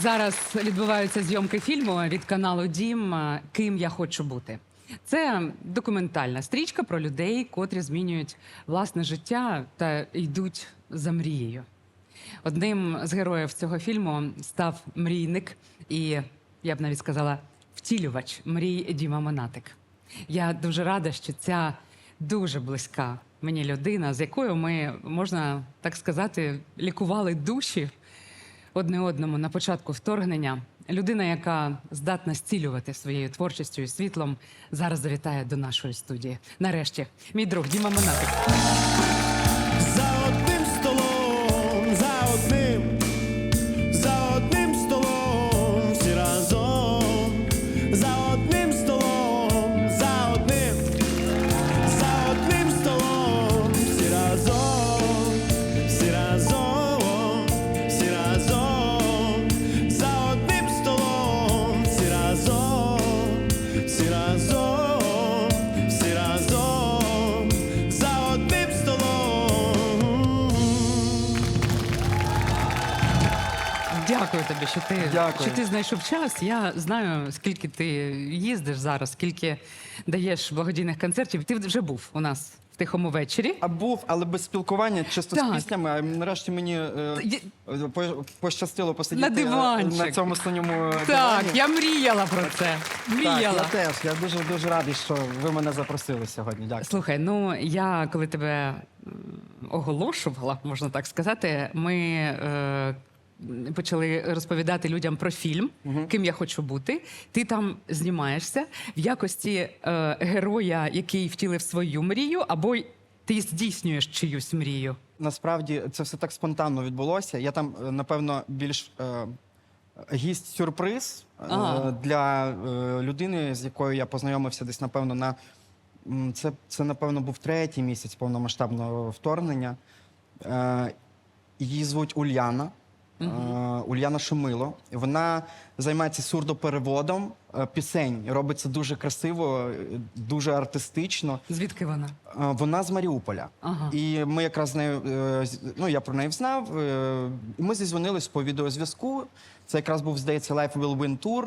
Зараз відбуваються зйомки фільму від каналу Дім Ким я хочу бути. Це документальна стрічка про людей, котрі змінюють власне життя та йдуть за мрією. Одним з героїв цього фільму став мрійник і, я б навіть сказала, втілювач мрій Діма Монатик. Я дуже рада, що ця дуже близька мені людина, з якою ми, можна так сказати, лікували душі одне одному на початку вторгнення. Людина, яка здатна зцілювати своєю творчістю і світлом, зараз завітає до нашої студії. Нарешті, мій друг Діма Монатик. Тобі, що ти, Дякую. що ти знайшов час. Я знаю, скільки ти їздиш зараз, скільки даєш благодійних концертів. Ти вже був у нас в тихому вечорі. А був, але без спілкування, чисто Так. з піснями. А нарешті мені е, Є- е, по- пощастило посидіти На е, диванчик. на цьому слоньому Так, дивані. я мріяла про це. Так, Мріяла. я теж. Я дуже дуже радий, що ви мене запросили сьогодні. Дякую. Слухай, ну я коли тебе м, оголошувала, можна так сказати, ми е, почали розповідати людям про фільм, ким я хочу бути. Ти там знімаєшся в якості е, героя, який втілив свою мрію, або ти здійснюєш чиюсь мрію. Насправді це все так спонтанно відбулося. Я там, е, напевно, більш е, гість-сюрприз е, Ага. для е, людини, з якою я познайомився десь, напевно, на м, це, це напевно, був третій місяць повномасштабного вторгнення. Е, її звуть Ульяна. Е, Ульяна Шумило. Вона займається сурдопереводом е, пісень. Робить це дуже красиво, е, дуже артистично. Звідки вона? Е, Вона з Маріуполя. Ага. І ми якраз з нею, е, з- ну я про неї знав. е, І ми зізвонились по відеозв'язку. Це якраз був, здається, Life Will Win Tour.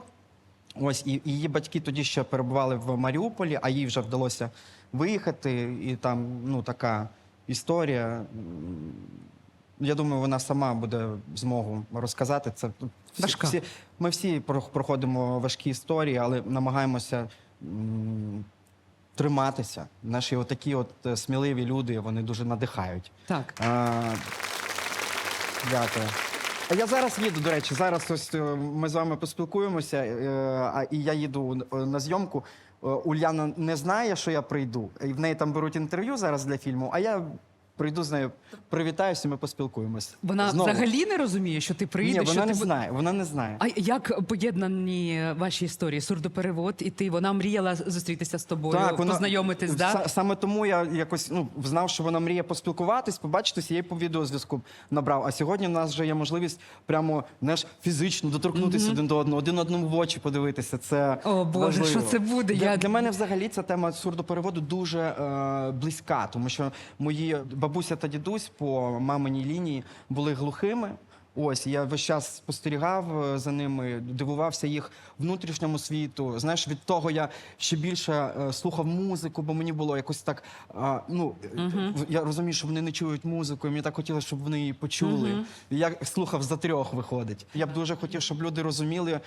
Ось і і її батьки тоді ще перебували в Маріуполі, а їй вже вдалося виїхати. І там ну така історія. М, Я думаю, вона сама буде змогу розказати це. Всі- Важка. Всі, ми всі проходимо важкі історії, але намагаємося м, триматися. Наші отакі от е, сміливі люди, вони дуже надихають. Так. А, дякую. А я зараз їду, до речі, зараз ось е, ми з вами поспілкуємося, е, а і я їду е, на зйомку. Е, Ульяна не знає, що я прийду. І в неї там беруть інтерв'ю зараз для фільму, а я прийду з нею, привітаюся, ми поспілкуємося. Вона Знову. взагалі не розуміє, що ти прийдеш. Ні, вона ти не бу- знає. Вона не знає. А як поєднані ваші історії? Сурдоперевод і ти? Вона мріяла зустрітися з тобою, познайомитись, Са- да? Саме тому я якось ну, знав, що вона мріє поспілкуватись, побачитись, я її по відеозв'язку набрав. А сьогодні в нас вже є можливість прямо знаєш, фізично доторкнутися один до одного, один одному в очі подивитися. Це О, Боже, важливо. що це буде? Для, Я- для мене взагалі ця тема сурдопереводу дуже е, близька, тому що мої бабуся та дідусь по маминій лінії були глухими. Ось я весь час спостерігав е, за ними, дивувався їх внутрішньому світу. Знаєш, від того я ще більше е, слухав музику, бо мені було якось так. ну е, я розумію, що вони не чують музику, і мені так хотілося, щоб вони її почули. Я слухав за трьох виходить. Я б дуже хотів, щоб люди розуміли,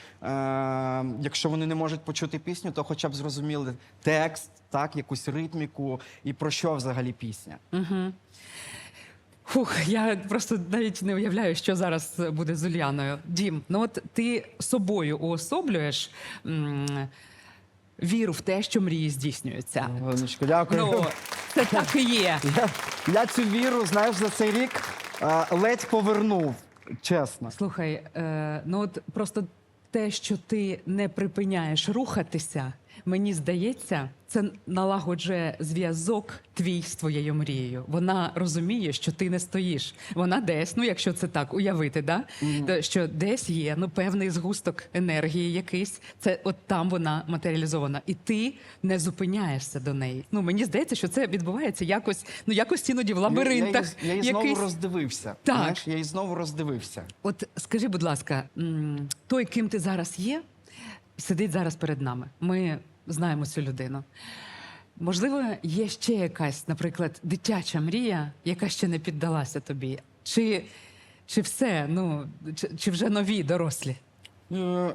якщо вони не можуть почути пісню, то хоча б зрозуміли текст, так, якусь ритміку і про що взагалі пісня. Фух, я просто навіть не уявляю, що зараз буде з Ульяною. Дім, ну от ти собою уособлюєш м, віру в те, що мрії здійснюються. Леночко, дякую. Ну, це так і є. Я, я цю віру, знаєш, за цей рік е, ледь повернув. Чесно. Слухай, е, ну от просто те, що ти не припиняєш рухатися, мені здається, це налагоджує зв'язок твій з твоєю мрією. Вона розуміє, що ти не стоїш. Вона десь, ну якщо це так уявити, да? То, що десь є ну, певний згусток енергії якийсь. Це от там вона матеріалізована, і ти не зупиняєшся до неї. Ну мені здається, що це відбувається якось, ну якось іноді в лабіринтах. Я, я, я її знову якийсь- роздивився. Так. Знаєш, я її знову роздивився. От скажи, будь ласка, той, ким ти зараз є, сидить зараз перед нами. Ми знаємо цю людину. Можливо, є ще якась, наприклад, дитяча мрія, яка ще не піддалася тобі. Чи, чи все, ну, чи, чи вже нові дорослі? Е,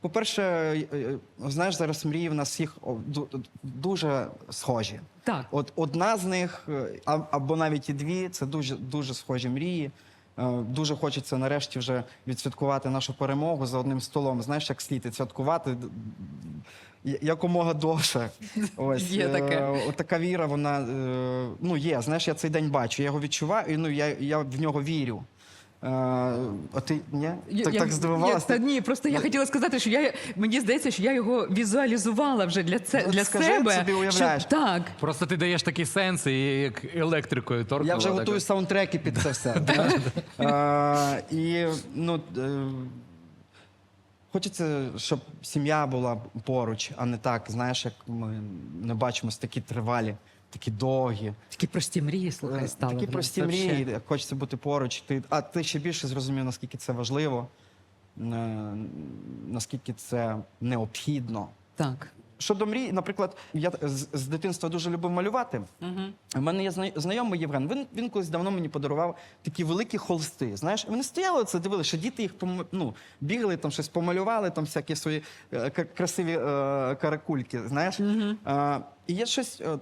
По-перше, е, е, знаєш, зараз мрії в нас ду- дуже схожі. Так. От одна з них, або навіть і дві, це дуже дуже схожі мрії. Е, Дуже хочеться нарешті вже відсвяткувати нашу перемогу за одним столом. Знаєш, як слід відсвяткувати якомога довше. Ось Є таке. е, от така віра, вона е, ну є. Знаєш, я цей день бачу, я його відчуваю, і ну я, я в нього вірю. А ти ні? Я- Так, я- так здивувалася? я- Та ні, просто я хотіла сказати, що я мені здається, що я його візуалізувала вже для це для скажи, себе. собі уявляєш. Що, так. Просто ти даєш такі сенси, і як електрикою торкнула. Я вже так готую саундтреки під це все. Е, І ну, е, хочеться, щоб сім'я була поруч, а не так, знаєш, як ми не бачимося такі тривалі, такі довгі. Такі прості мрії, Е, слухай, стали. Такі прості мрії, хочеться бути поруч. Ти, а ти ще більше зрозумів, наскільки це важливо, е, наскільки це необхідно. Так. Щодо мрій, наприклад, я з, з дитинства дуже любив малювати. У мене є знайомий Євген. Він, він колись давно мені подарував такі великі холсти. Знаєш, вони стояли це, дивилися, що діти їх ну, бігали, там щось помалювали, там всякі свої е, красиві е, каракульки. Знаєш, Е, і я щось е, е,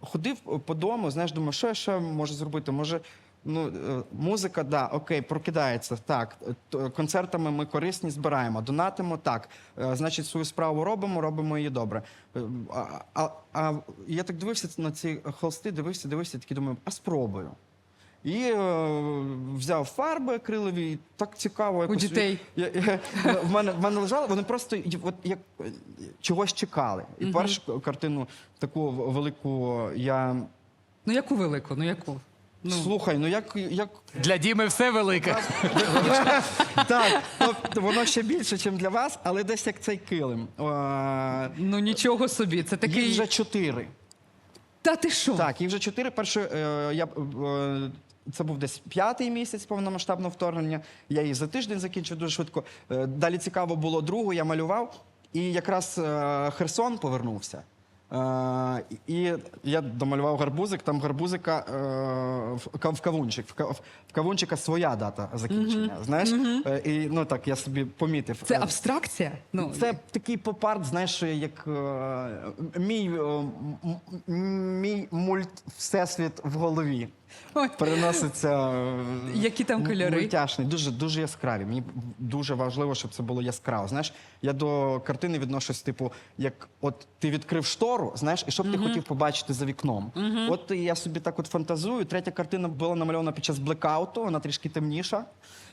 ходив по дому, знаєш, думаю, що я ще можу зробити? Може. Ну, е, музика, да, окей, прокидається. Так, Е, концертами ми корисні збираємо, донатимо так. Е, Значить, свою справу робимо, робимо її добре. А, а, а я так дивився на ці холсти, дивився, дивився, такий думаю, а спробую. І е, взяв фарби акрилові, і так цікаво. якось- дітей. Я, я, в, мене, в мене лежали, вони просто от, як чогось чекали. І першу картину таку велику я. Ну яку велику? Ну яку? Ну, Слухай, ну як, як Для Діми все велике. так, тобто воно ще більше, ніж для вас, але десь як цей килим. Е, ну нічого собі. Це такий. Їх вже чотири. Та ти що? Так, їх вже чотири. Перше, е, я, е, це був десь п'ятий місяць повномасштабного вторгнення. Я її за тиждень закінчив дуже швидко. Е, далі цікаво було другу, я малював, і якраз е, Херсон повернувся. Е, і я домалював гарбузик, там гарбузика е, в, кавунчик. В, кавунчика своя дата закінчення. Знаєш? Е, і ну так, я собі помітив. Це Е, абстракція? Ну, це такий поп-арт, знаєш, як е, мій, е, мій мульт всесвіт в голові. Переноситься. е, Які там кольори? Мультяшний, дуже, дуже яскраві. Мені дуже важливо, щоб це було яскраво. Знаєш, я до картини відношусь, типу, як от ти відкрив штору, знаєш, і що б ти хотів побачити за вікном. От я собі так от фантазую. Третя картина була намальована під час блекауту, вона трішки темніша,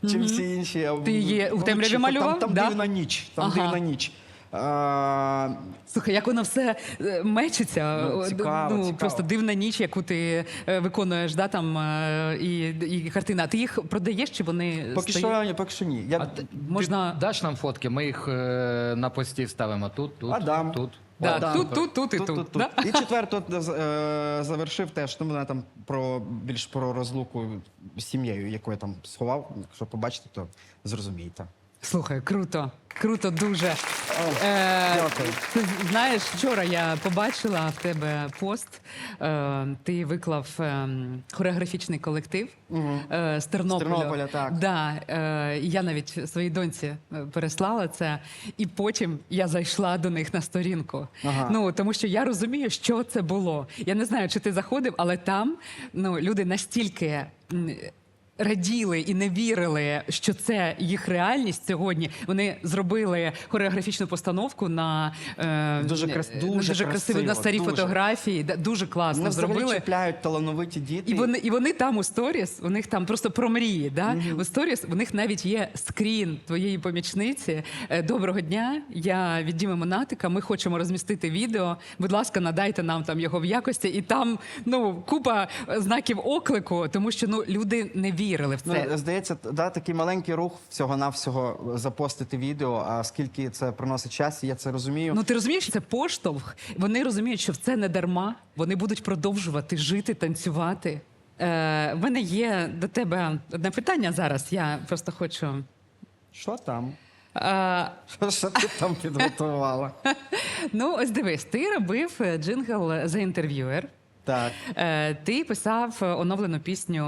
чим всі інші. Ти її у темряві малював, Там, там да? дивна ніч. Там Ага. дивна ніч. А, Слухай, як воно все е, мечиться. Ну, цікаво, ну, цікаво. Просто дивна ніч, яку ти е, виконуєш, да, там, е, і, і картина. Ти їх продаєш чи вони поки, стоять? що, поки що ні. Я, А ти, Можна- даш нам фотки, ми їх е, на пості вставимо тут, тут, Адам. тут. Да, Да. тут, тут, тут і тут. да? І четверту от, е, завершив теж, ну, мене там про більш про розлуку з сім'єю, яку я там сховав. Якщо побачите, то зрозумієте. Слухай, круто, круто дуже. Е, дякую. ти знаєш, вчора я побачила в тебе пост. Е, ти виклав е, хореографічний колектив е, з Тернополя. З Тернополя, так. Да, е, і я навіть своїй доньці е, переслала це, і потім я зайшла до них на сторінку. Ага. Ну тому що я розумію, що це було. Я не знаю, чи ти заходив, але там ну, люди настільки. м, раділи і не вірили, що це їх реальність сьогодні. Вони зробили хореографічну постановку на е, Дуже крас- на дуже дуже красиві на красиво, старі дуже. фотографії. Да, Дуже класно Вони взагалі зробили. чіпляють талановиті діти. І вони, і вони там у сторіс, у них там просто про мрії. Да? У сторіс у них навіть є скрін твоєї помічниці. Е, Доброго дня. Я від Діми Монатика. Ми хочемо розмістити відео. Будь ласка, надайте нам там його в якості. І там ну купа е, знаків оклику, тому що ну люди не вірили в це. Ну, здається, да, такий маленький рух всього-навсього запостити відео, а скільки це приносить час, я це розумію. Ну ти розумієш, це поштовх. Вони розуміють, що це не дарма. Вони будуть продовжувати жити, танцювати. Е, в мене є до тебе одне питання зараз. Я просто хочу. Що там? Е, Що, що ти там підготувала? Ну, ось дивись, ти робив е, джингл за інтерв'юер. Так. Е, Ти писав оновлену пісню,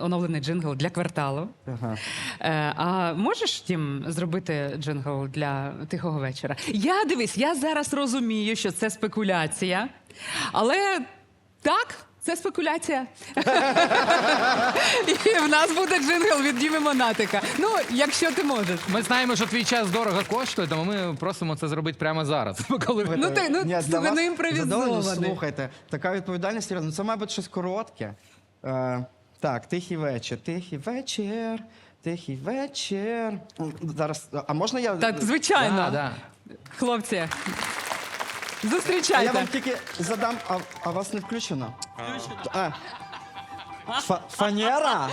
оновлений джингл для кварталу. Ага. Е, А можеш тім зробити джингл для тихого вечора? Я дивись, я зараз розумію, що це спекуляція, але так. Це спекуляція. І в нас буде джингл від Діми Монатика. Ну, якщо ти можеш. Ми знаємо, що твій час дорого коштує, тому ми просимо це зробити прямо зараз. Коли ви- Ну, ти, ну, Ні, для вас ну, імпровізований. Слухайте, така відповідальність, серйозно. Це, мабуть, щось коротке. Е, так, тихий вечір, тихий вечір, тихий вечір. Зараз, а можна я. Так, звичайно. Да, да. Хлопці, А я зустрічайте. вам тільки задам, а, а вас не включено? А. Фанера?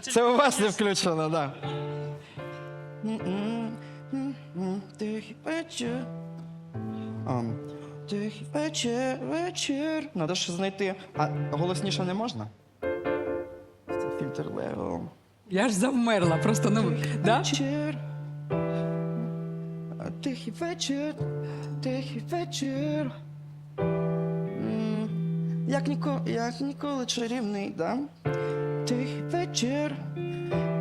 Це у вас не включено, так. Тихий вечір. А, Тихий вечір, вечір. Надо ще знайти. А голосніше не можна? Це фільтр левел. Я ж завмерла, просто ну да? Вечір. Тихий вечір, тихий вечір. Як ніколи, як ніколи чарівний, да? Тихий вечір,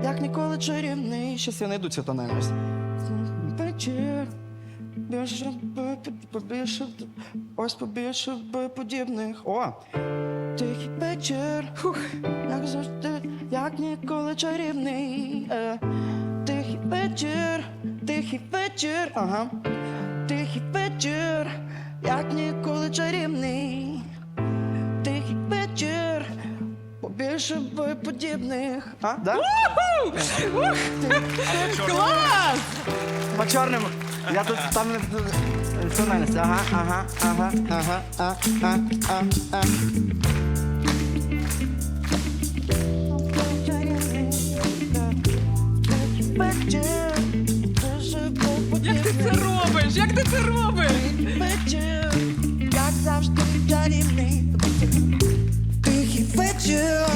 як ніколи чарівний. Щас я знайду цю тональність. Вечір. Більше б, побільше, ось побільше б подібних. О! Тихий вечір, Фух. як завжди, як ніколи чарівний. Е. Тихий вечір, тихий вечір, ага. Тихий вечір, як ніколи чарівний. Тихий вечір, побільше б подібних. А, да? Клас! По чорним. Я тут там не національність. Ага, ага, ага, ага, а, а, Тихий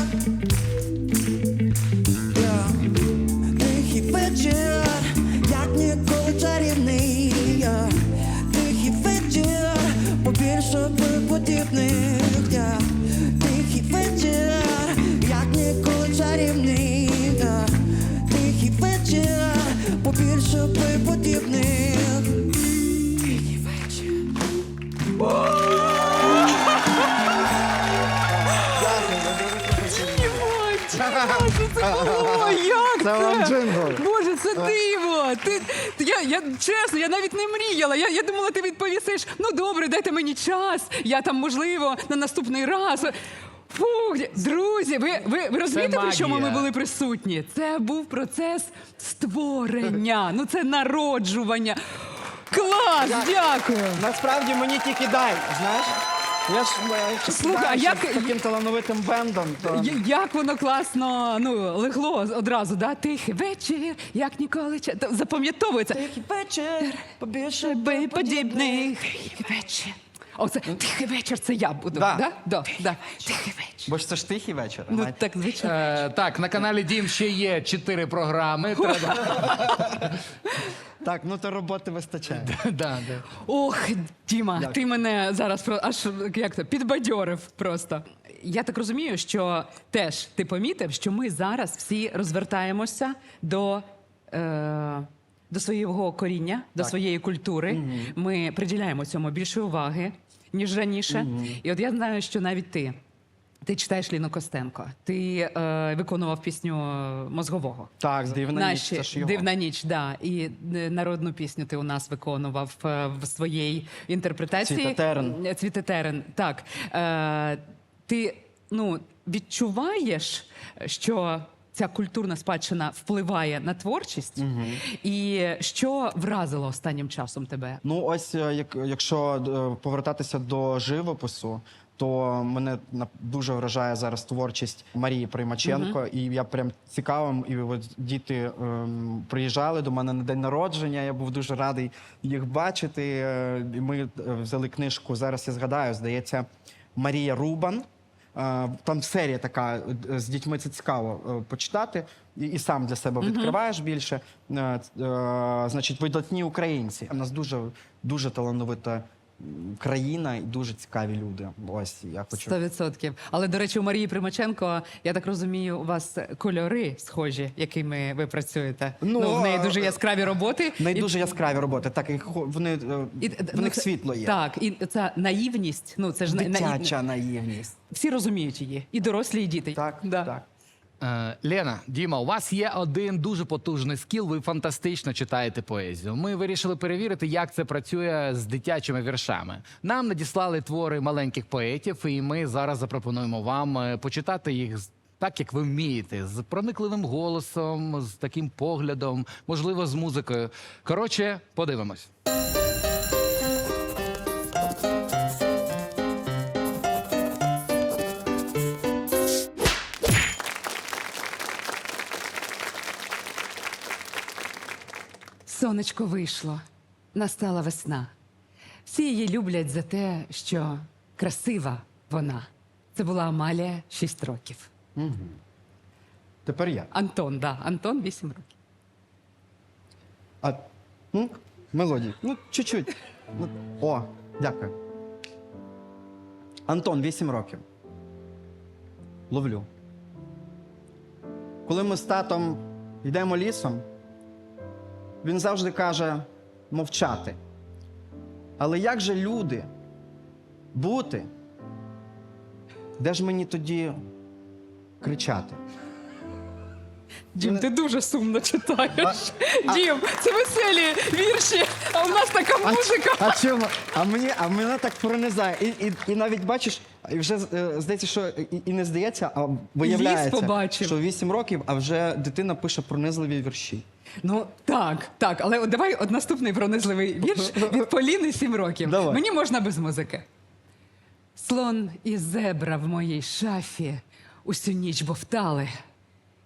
Ти, я, я чесно, я навіть не мріяла. Я, я думала, ти відповісиш. Ну добре, дайте мені час. Я там, можливо, на наступний раз. Фух, друзі, ви, ви, ви розумієте, при чому ми магія. були присутні? Це був процес створення. Ну це народжування. Клас! Дякую! Насправді мені тільки дай, знаєш? Я ж е, Слухай, а знаю, як- з таким талановитим бендом. То... Я- Як воно класно ну, легло одразу, да? Тихий вечір, як ніколи. ча- Та Запам'ятовується. Тихий вечір, побільше подібний подібних. Тихий вечір. Оце тихий вечір, це я буду. Да. Да? Да, да. Тихий вечір. Бо ж це ж тихий вечір. Ну так, звичайно. Е, так, на каналі Дім ще є чотири програми. Треба... Так, ну то роботи вистачає. да, да. Ох, Діма, ти мене зараз про аж як то підбадьорив просто. Я так розумію, що теж ти помітив, що ми зараз всі розвертаємося до. Е- до свого коріння, до своєї культури. Ми приділяємо цьому більше уваги, ніж раніше. І от я знаю, що навіть ти Ти читаєш Ліну Костенко, ти е, виконував пісню е, мозгового. Так, дивна ніч, це ж його. дивна ніч, да. І е, народну пісню ти у нас виконував е, в своїй інтерпретації. Цвіте-терен. Е, Цвіте-терен, Так. Е, ти ну, відчуваєш, що ця культурна спадщина впливає на творчість, і що вразило останнім часом тебе? Ну, ось е, як, якщо е, повертатися до живопису, то мене дуже вражає зараз творчість Марії Примаченко. І я прям цікавим. І от діти ем, приїжджали до мене на день народження. Я був дуже радий їх бачити. Е, ми взяли книжку. Зараз я згадаю, здається, Марія Рубан. Е, Там серія така е, з дітьми це цікаво е, почитати, і, і сам для себе відкриваєш більше. Значить, видатні українці. У нас дуже дуже талановита країна і дуже цікаві люди. Ось я хочу. Сто відсотків. Але до речі, у Марії Примаченко, я так розумію, у вас кольори схожі, якими ви працюєте. Ну, Ну, в неї дуже яскраві роботи. Не І- дуже яскраві роботи, так і вони е, і- в ну, них це- світло є. Так, і ця наївність. Ну це ж Дитяча наївність. всі розуміють її, і дорослі, і діти. Так, да. так. Е, Лена, Діма, у вас є один дуже потужний скіл. Ви фантастично читаєте поезію. Ми вирішили перевірити, як це працює з дитячими віршами. Нам надіслали твори маленьких поетів, і ми зараз запропонуємо вам е, почитати їх так, як ви вмієте, з проникливим голосом, з таким поглядом, можливо, з музикою. Коротше, подивимось. Сонечко вийшло, настала весна. Всі її люблять за те, що красива вона. Це була Амалія 6 років. Тепер я. Антон, да, Антон 8 років. А, ну, мелодії. Ну, чуть-чуть. Ну, о, дякую. Антон, 8 років. Ловлю. Коли ми з татом йдемо лісом, він завжди каже мовчати. Але як же люди бути? Де ж мені тоді кричати? Дім, ти дуже сумно читаєш. Дім, це веселі вірші, а у нас така музика. А чому? А мені, а мене так пронизає. І, і, і навіть бачиш, і вже е, здається, що і, і не здається, а виявляється, побачив. що 8 років, а вже дитина пише пронизливі вірші. Ну так, так, але от давай от наступний пронизливий вірш від Поліни 7 років. Давай. Мені можна без музики. Слон і зебра в моїй шафі усю ніч бовтали,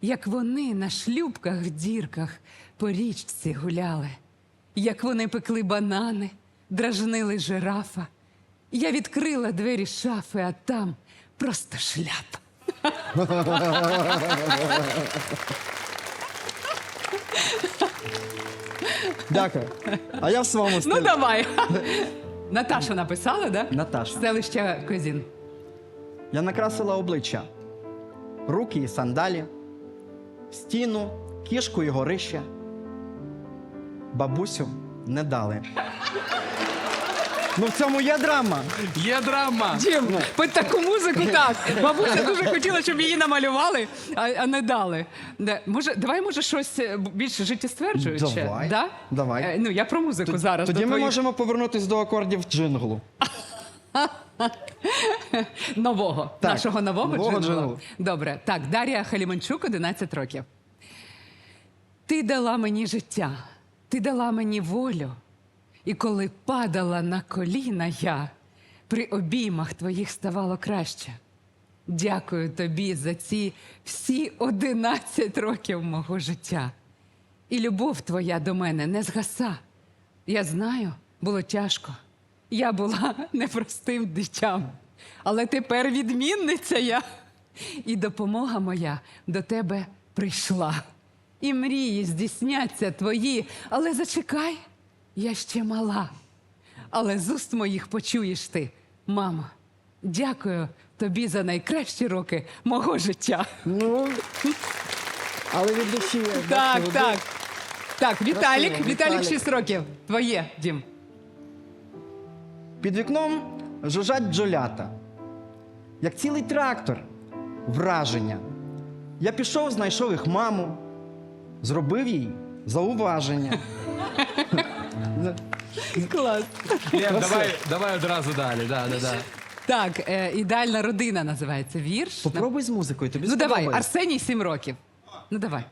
як вони на шлюбках в дірках по річці гуляли, як вони пекли банани, дражнили жирафа. Я відкрила двері шафи, а там просто шляпа. Дякую. А я в своєму стилі. Ну давай. Наташа написала, да? Наташа. Селище Козін. Я накрасила обличчя, руки і сандалі, стіну, кішку і горище. Бабусю не дали. Ну в цьому є драма. Є драма! Дім, під таку музику так. Бабуся дуже хотіла, щоб її намалювали, а, а не дали. Да, може, давай, може, щось е, більш життєстверджуюче? Давай. Да? Давай. Е, Ну, я про музику зараз. Тоді до ми твоїх- можемо повернутися до акордів джинглу. Нового. Так, Нашого нового, нового джингла. джингла. Добре. Так, Дар'я Халіманчук, 11 років. Ти дала мені життя, ти дала мені волю. І коли падала на коліна я, при обіймах твоїх ставало краще. Дякую тобі за ці всі 11 років мого життя. І любов твоя до мене не згаса. Я знаю, було тяжко. Я була непростим дитям. Але тепер відмінниця я. І допомога моя до тебе прийшла. І мрії здійсняться твої, але зачекай, я ще мала. Але з уст моїх почуєш ти, мамо. Дякую тобі за найкращі роки мого життя. Ну, але від душі. Так, так. Так, Віталік, Віталік Віталік. 6 років. Твоє, Дім. Під вікном жужжать бджолята. як цілий трактор. Враження. Я пішов, знайшов їх маму, зробив їй зауваження. Клас. Лен, давай, давай одразу далі. Да, да, да. Так, е, ідеальна родина називається вірш. Попробуй з музикою, тобі Ну давай, сподобається. Арсеній 7 років. Ну давай.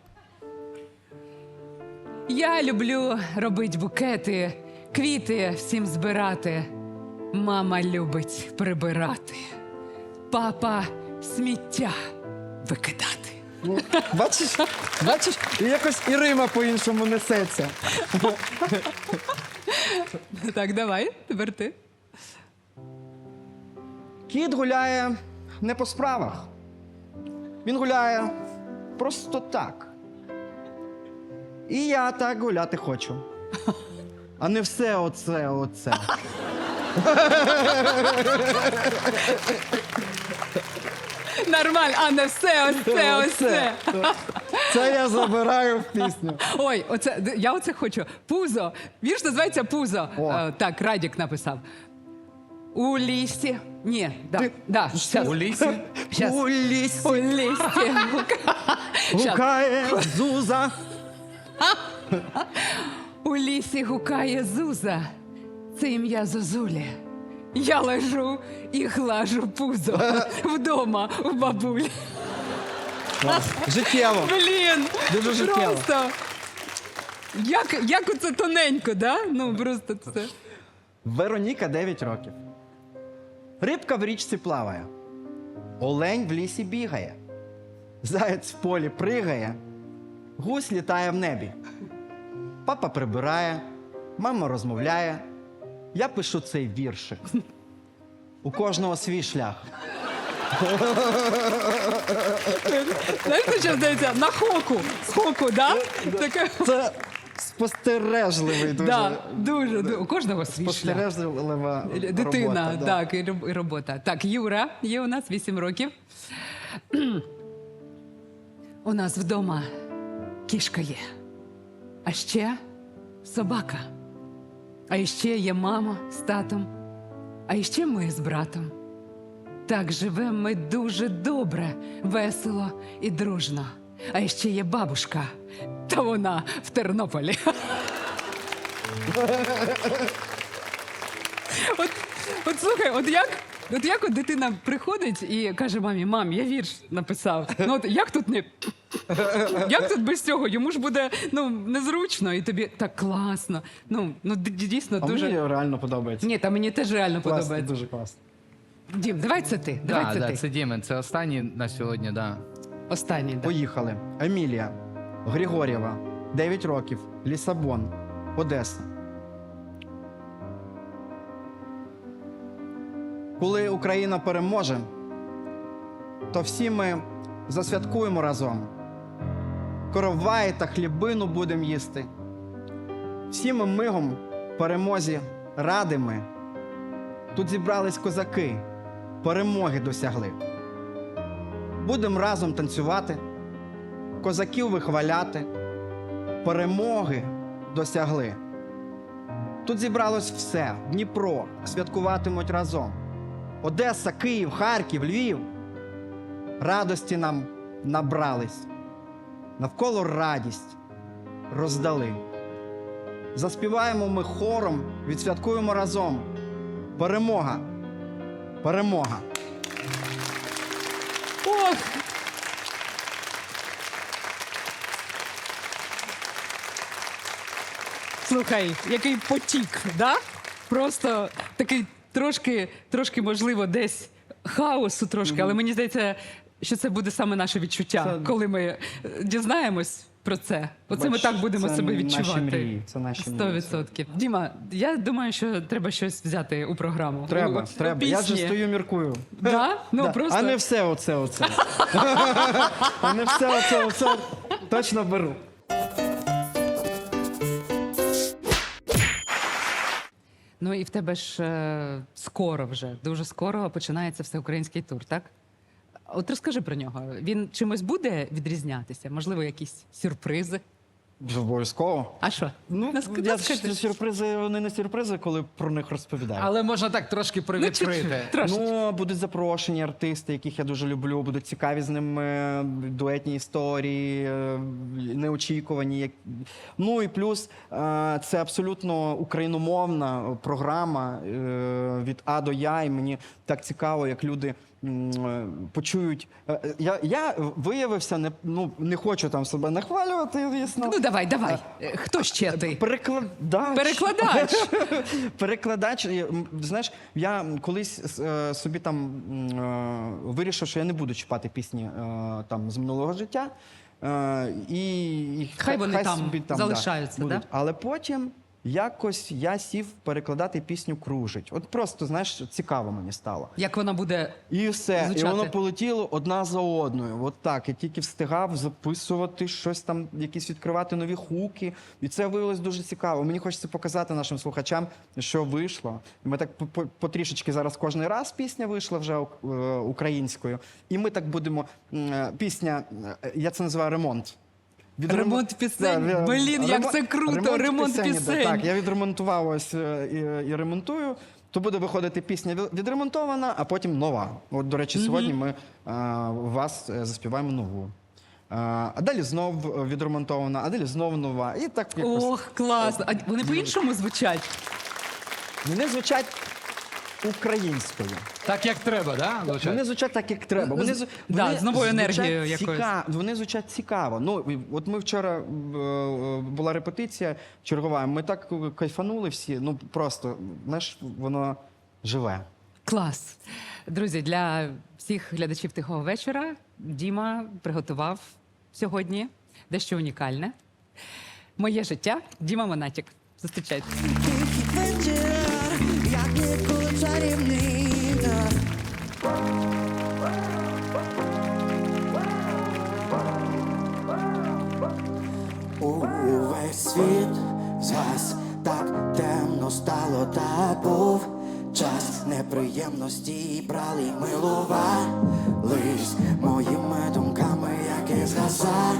Я люблю робити букети, квіти всім збирати. Мама любить прибирати. Папа сміття викидати. Ну, Бачиш, бачиш, і якось і Рима по-іншому несеться. Так, давай, тепер ти. Кіт гуляє не по справах. Він гуляє просто так. І я так гуляти хочу. А не все оце, оце. Нормально, а не все, ось це, ось це. Це я забираю в пісню. Ой, оце я оце хочу. Пузо. Вірш називається Пузо. О. Е, так, Радік написав. У лісі. Ні, да, Ти- да, щас. У лісі? Щас. У лісі У лісі. Щас. гукає Зуза. У лісі гукає Зуза. Це ім'я Зозулі. Я лежу і глажу пузо вдома у бабулі. Життєво. Блін! Дуже життєво. Просто. Як, як оце тоненько, да? Ну просто це. Вероніка 9 років. Рибка в річці плаває. Олень в лісі бігає. Заєць в полі пригає. Гусь літає в небі. Папа прибирає, мама розмовляє. Я пишу цей віршик. У кожного свій шлях. Знаєш, що здається, на хоку. З хоку, да? Таке. Це спостережливий дуже. Да, дуже, ду- у кожного свій шлях. Спостережлива Дитина, робота, да. так, і роб- і робота. Так, Юра є у нас 8 років. у нас вдома кішка є. А ще собака. А ще є мама з татом. А ще ми з братом. Так живемо ми дуже добре, весело і дружно. А ще є бабушка, та вона в Тернополі. От, от слухай, от як, от як от дитина приходить і каже мамі, мам, я вірш написав. Ну от як тут не. Як тут без цього? Йому ж буде ну, незручно, і тобі так класно. Ну, ну д- дійсно А дуже. мені реально подобається. Ні, та мені теж реально Класно, подобається. дуже класно. Дім, давай це ти. Давай Да, це да, ти. це Дімен, це останній на сьогодні, да. Останній. Да. Поїхали. Емілія Григорєва, 9 років, Лісабон, Одеса. Коли Україна переможе, то всі ми засвяткуємо разом. Коровай та хлібину будемо їсти. Всі ми мигом перемозі радими. Тут зібрались козаки, перемоги досягли. Будемо разом танцювати, козаків вихваляти, перемоги досягли. Тут зібралось все. Дніпро святкуватимуть разом. Одеса, Київ, Харків, Львів. Радості нам набрались. Навколо радість роздали. Заспіваємо ми хором, відсвяткуємо разом. Перемога! Перемога! Ох! Слухай, який потік, да? Просто такий трошки, трошки, можливо, десь хаосу трошки, але мені здається, що це буде саме наше відчуття, Це- коли ми е, дізнаємось про це. Оце ми Бач, так будемо це себе наші відчувати. мрії, це наші Сто мрії. відсотків. Діма, я думаю, що треба щось взяти у програму. Треба, У- у треба. Я вже пісні. стою міркую. Да? Ну, Да. просто... А не все оце, оце. а не все оце, оце. Точно беру. Ну і в тебе ж е, скоро вже, дуже скоро починається всеукраїнський тур, так? От розкажи про нього. Він чимось буде відрізнятися? Можливо, якісь сюрпризи? Обов'язково. А що? Ну, Нас- я нас ж сюрпризи, вони не сюрпризи, коли про них розповідаю. Але можна так трошки Ну, привідкрити. трошечки. Ну, будуть запрошені артисти, яких я дуже люблю, будуть цікаві з ними дуетні історії, е, неочікувані. як- Ну і плюс е, це абсолютно україномовна програма е, від А до Я. І мені так цікаво, як люди. Е, Почують, Е, е, я, я виявився, не ну не хочу там себе нахвалювати, звісно. Ну давай, давай. Хто ще ти? Перекладач. Перекладач. Перекладач. Знаєш, я колись собі там вирішив, що я не буду чіпати пісні там з минулого життя. І, і Хай вони там собі залишаються, будуть. да? Але потім якось я сів перекладати пісню кружить. От просто, знаєш, цікаво мені стало. Як вона буде І все. Звучати. І воно полетіло одна за одною. От так. Я тільки встигав записувати щось там, якісь відкривати нові хуки. І це виявилось дуже цікаво. Мені хочеться показати нашим слухачам, що вийшло. Ми так по- по- потрішечки зараз кожен раз пісня вийшла вже е, українською. І ми так будемо. е, Пісня, е, я це називаю ремонт. Від Ремонт ремо- пісень? Да, Блін, як це круто, ремонт да. пісень. Так, я відремонтував ось е, і, і ремонтую. То буде виходити пісня відремонтована, а потім нова. От, до речі, сьогодні ми е, у вас е, заспіваємо нову. Е, А далі знов е, відремонтована, а далі знов нова. І так якось. ох, класно. А вони по-іншому звучать. Вони звучать українською. Так як треба, да? звучать? Вони звучать так, як треба. Вони, з- Да, вони з новою звучать енергією якоюсь. ціка- Вони звучать цікаво. Ну, і от ми вчора е, е, була репетиція чергова. Ми так кайфанули всі. Ну просто знаєш, воно живе. Клас. Друзі, для всіх глядачів тихого вечора Діма приготував сьогодні дещо унікальне. Моє життя Діма Монатік. Зустрічайте. Світ. Згас, так темно стало, та був час неприємності брали милувались моїми думками, які згасали,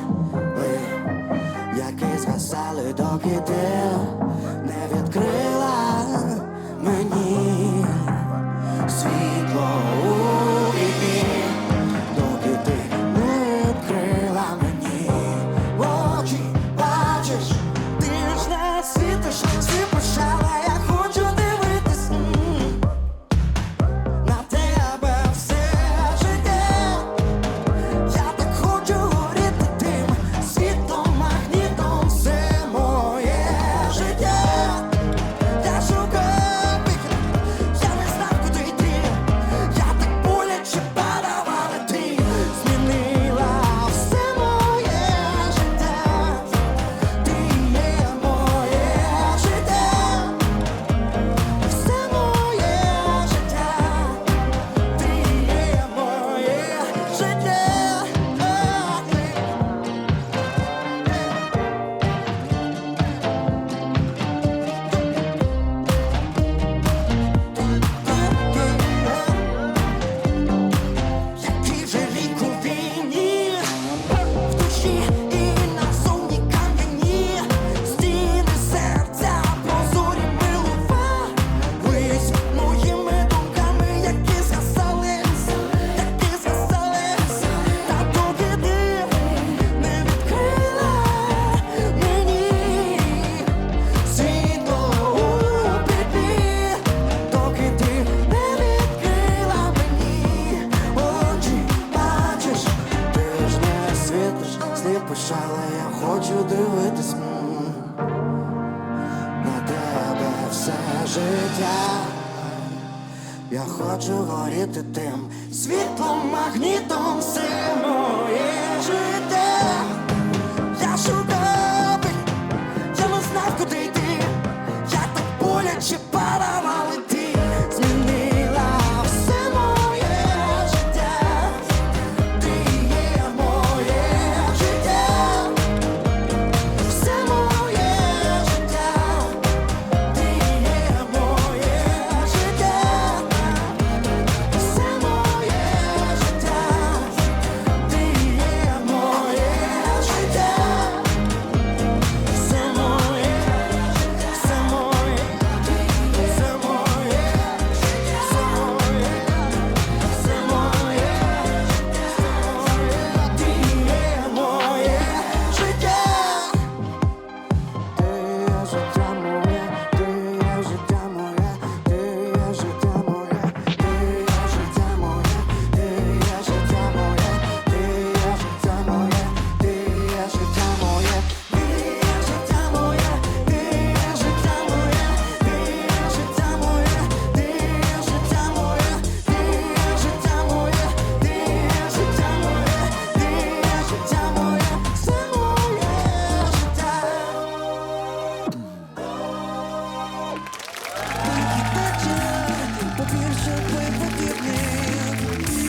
які згасали, доки ти хочу горіти тим світлом, моє